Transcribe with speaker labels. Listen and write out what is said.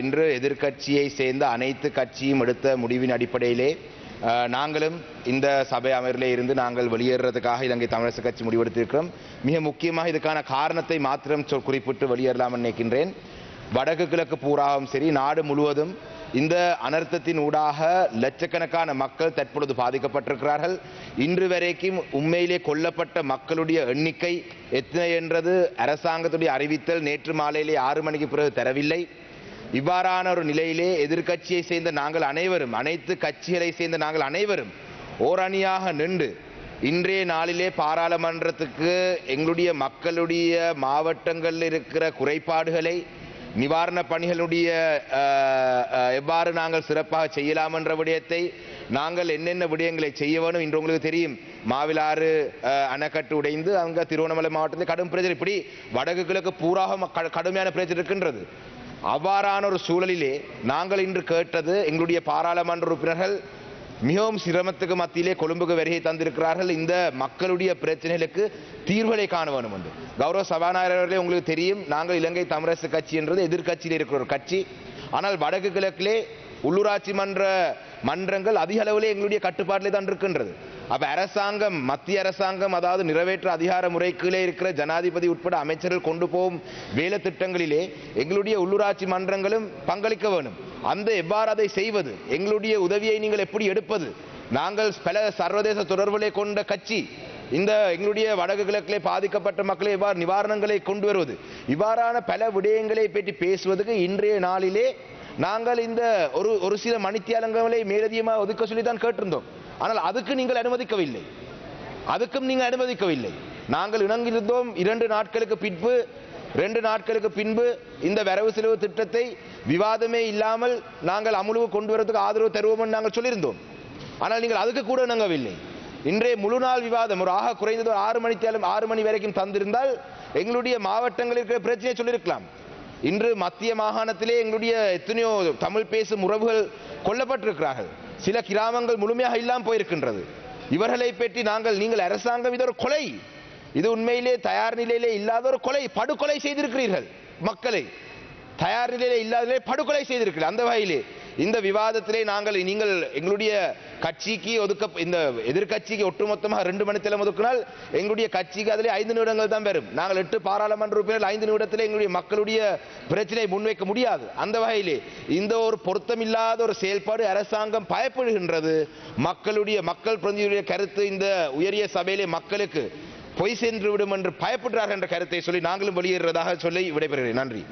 Speaker 1: இன்று எதிர்க்கட்சியை சேர்ந்த அனைத்து கட்சியும் எடுத்த முடிவின் அடிப்படையிலே நாங்களும் இந்த சபை அமர்விலே இருந்து நாங்கள் வெளியேறதுக்காக இலங்கை தமிழரசு கட்சி முடிவெடுத்திருக்கிறோம். மிக முக்கியமாக இதுக்கான காரணத்தை மாத்திரம் சொல் குறிப்பிட்டு வெளியேறலாம் நினைக்கின்றேன். வடக்கு கிழக்கு பூராவும் சரி நாடு முழுவதும் இந்த அனர்த்தத்தின் ஊடாக லட்சக்கணக்கான மக்கள் தற்பொழுது பாதிக்கப்பட்டிருக்கிறார்கள். இன்று வரைக்கும் உண்மையிலே கொல்லப்பட்ட மக்களுடைய எண்ணிக்கை எத்தனை என்றது அரசாங்கத்துடைய அறிவித்தல் நேற்று மாலையிலே ஆறு மணிக்கு பிறகு தரவில்லை. இவ்வாறான ஒரு நிலையிலே எதிர்க்கட்சியை சேர்ந்த நாங்கள் அனைவரும் அனைத்து கட்சிகளை சேர்ந்த நாங்கள் அனைவரும் ஓரணியாக நின்று இன்றைய நாளிலே பாராளுமன்றத்துக்கு எங்களுடைய மக்களுடைய மாவட்டங்களில் இருக்கிற குறைபாடுகளை நிவாரண பணிகளுடைய எவ்வாறு நாங்கள் சிறப்பாக செய்யலாம் என்ற விடயத்தை நாங்கள் என்னென்ன விடயங்களை செய்ய வேணும் இன்று உங்களுக்கு தெரியும். மாவிலாறு அணைக்கட்டு உடைந்து அங்கே திருவண்ணாமலை மாவட்டத்தில் கடும் பிரச்சனை. இப்படி வடக்கு கிழக்கு பூராக கடுமையான பிரச்சனை இருக்கின்றது. அவ்வாறான ஒரு சூழலிலே நாங்கள் இன்று கேட்டது எங்களுடைய பாராளுமன்ற உறுப்பினர்கள் மிகவும் சிரமத்துக்கு மத்தியிலே கொழும்புக்கு வருகை தந்திருக்கிறார்கள். இந்த மக்களுடைய பிரச்சனைகளுக்கு தீர்வுகளை காண வேண்டும் என்று கௌரவ சபாநாயகர் அவர்களே உங்களுக்கு தெரியும் நாங்கள் இலங்கை தமிழரசு கட்சி என்றது எதிர்கட்சியில் இருக்கிற ஒரு கட்சி. ஆனால் வடக்கு கிழக்கிலே உள்ளூராட்சி மன்ற மன்றங்கள் அதிக அளவிலே எங்களுடைய கட்டுப்பாட்டிலே தான் இருக்கின்றது. அப்ப அரசாங்கம் மத்திய அரசாங்கம் அதாவது நிறைவேற்ற அதிகார முறைக்குள்ளே இருக்கிற ஜனாதிபதி உட்பட அமைச்சர்கள் கொண்டு போகும் வேலை திட்டங்களிலே எங்களுடைய உள்ளூராட்சி மன்றங்களும் பங்களிக்க வேணும் அந்த எவ்வாறு அதை செய்வது? எங்களுடைய உதவியை நீங்கள் எப்படி எடுப்பது? நாங்கள் பல சர்வதேச தொடர்புகளை கொண்ட கட்சி இந்த எங்களுடைய வடக்கு கிழக்கிலே பாதிக்கப்பட்ட மக்களை இவ்வாறு நிவாரணங்களை கொண்டு வருவது? இவ்வாறான பல விடயங்களை பற்றி பேசுவதற்கு இன்றைய நாளிலே நாங்கள் இந்த ஒரு ஒரு சில மணித்தியாலங்களை மேலதிகமாக ஒதுக்க சொல்லி தான் கேட்டிருந்தோம். ஆனால் அதுக்கு நீங்கள் அனுமதிக்கவில்லை. அதுக்கும் நீங்கள் அனுமதிக்கவில்லை. நாங்கள் இணங்கியிருந்தோம் இரண்டு நாட்களுக்கு பின்பு ரெண்டு நாட்களுக்கு பின்பு இந்த வரவு செலவு திட்டத்தை விவாதமே இல்லாமல் நாங்கள் அமுலுவு கொண்டு வரதுக்கு ஆதரவு தருவோம் என்று நாங்கள் சொல்லியிருந்தோம். ஆனால் நீங்கள் அதுக்கு கூட இணங்கவில்லை. இன்றைய முழு நாள் விவாதம் ஒரு ஆக குறைந்தது ஒரு ஆறு மணித்தாலும் ஆறு மணி வரைக்கும் தந்திருந்தால் எங்களுடைய மாவட்டங்களில் இருக்கிற பிரச்சனையை சொல்லியிருக்கலாம். இன்று மத்திய மாகாணத்திலே எங்களுடைய எத்தனையோ தமிழ் பேசும் உறவுகள் கொல்லப்பட்டிருக்கிறார்கள். சில கிராமங்கள் முழுமையாக இல்லாமல் போயிருக்கின்றது. இவர்களை பற்றி நாங்கள் நீங்கள் அரசாங்கம் இது ஒரு கொலை. இது உண்மையிலே தயார் நிலையிலே இல்லாத ஒரு கொலை. படுகொலை செய்திருக்கிறீர்கள் மக்களை. தயார் நிலையிலே இல்லாதே படுகொலை செய்திருக்கிறீர்கள். அந்த வகையிலே இந்த விவாதத்திலே நாங்கள் நீங்கள் எங்களுடைய கட்சிக்கு ஒதுக்க இந்த எதிர்க்கட்சிக்கு ஒட்டுமொத்தமாக ரெண்டு மணித்தலம் ஒதுக்கினால் எங்களுடைய கட்சிக்கு அதிலே ஐந்து நிமிடங்கள் தான் பெறும் நாங்கள் எட்டு பாராளுமன்ற உறுப்பினர் ஐந்து நிமிடத்தில் எங்களுடைய மக்களுடைய பிரச்சனையை முன்வைக்க முடியாது. அந்த வகையிலே இந்த ஒரு பொருத்தமில்லாத ஒரு செயல்பாடு அரசாங்கம் பயப்படுகின்றது. மக்களுடைய மக்கள் பிரதிநிதியுடைய கருத்து இந்த உயரிய சபையிலே மக்களுக்கு பொய் சென்று விடும் என்று பயப்படுறார்கள் என்ற கருத்தை சொல்லி நாங்களும் வெளியேறுவதாக சொல்லி விடைபெறுகிறேன். நன்றி.